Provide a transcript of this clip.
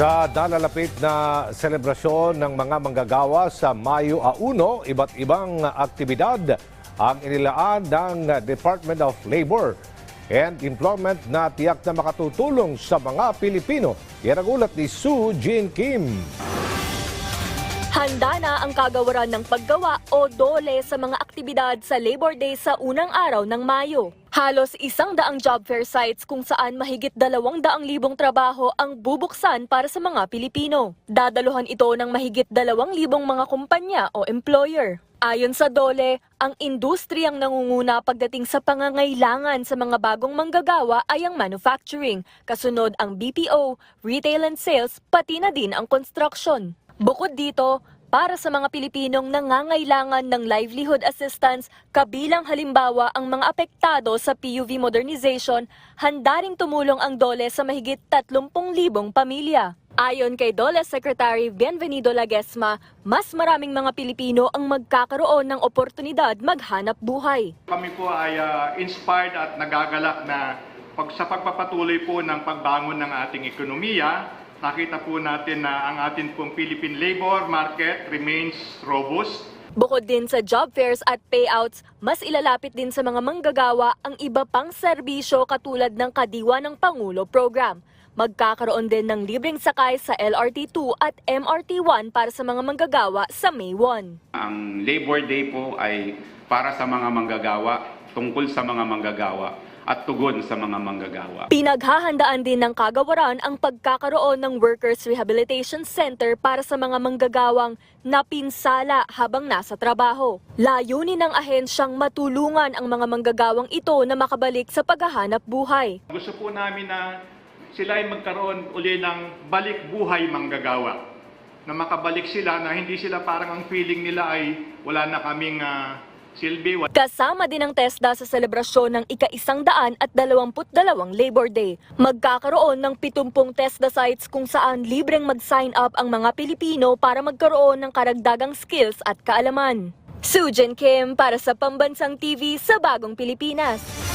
Sa dalalapit na selebrasyon ng mga manggagawa sa Mayo a 1, iba't ibang aktibidad ang inilaan ng Department of Labor and Employment na tiyak na makatutulong sa mga Pilipino. Yan ang ulat ni Sue Jean Kim. Handa na ang kagawaran ng paggawa o dole sa mga aktibidad sa Labor Day sa unang araw ng Mayo. Halos isang daang job fair sites kung saan mahigit dalawang daang libong trabaho ang bubuksan para sa mga Pilipino. Dadaluhan ito ng mahigit dalawang libong mga kumpanya o employer. Ayon sa DOLE, ang industriyang nangunguna pagdating sa pangangailangan sa mga bagong manggagawa ay ang manufacturing, kasunod ang BPO, retail and sales, pati na din ang construction. Bukod dito, para sa mga Pilipinong nangangailangan ng livelihood assistance, kabilang halimbawa ang mga apektado sa PUV modernization, handa ring tumulong ang DOLE sa mahigit 30,000 pamilya. Ayon kay DOLE Secretary Bienvenido Lagesma, mas maraming mga Pilipino ang magkakaroon ng oportunidad maghanap buhay. Kami po ay ah, inspired at nagagalak na pag, sa pagpapatuloy po ng pagbangon ng ating ekonomiya, nakita po natin na ang ating pong Philippine labor market remains robust. Bukod din sa job fairs at payouts, mas ilalapit din sa mga manggagawa ang iba pang serbisyo katulad ng Kadiwa ng Pangulo program. Magkakaroon din ng libreng sakay sa LRT2 at MRT1 para sa mga manggagawa sa May 1. Ang Labor Day po ay para sa mga manggagawa, tungkol sa mga manggagawa at tugon sa mga manggagawa. Pinaghahandaan din ng kagawaran ang pagkakaroon ng Workers Rehabilitation Center para sa mga manggagawang napinsala habang nasa trabaho. Layunin ng ahensyang matulungan ang mga manggagawang ito na makabalik sa paghahanap buhay. Gusto po namin na sila ay magkaroon uli ng balik buhay manggagawa. Na makabalik sila na hindi sila parang ang feeling nila ay wala na kaming silbi, Kasama din ang TESDA sa selebrasyon ng ika-isang daan at dalawamput dalawang Labor Day. Magkakaroon ng 70 TESDA sites kung saan libreng mag-sign up ang mga Pilipino para magkaroon ng karagdagang skills at kaalaman. Sujin Kim para sa Pambansang TV sa Bagong Pilipinas.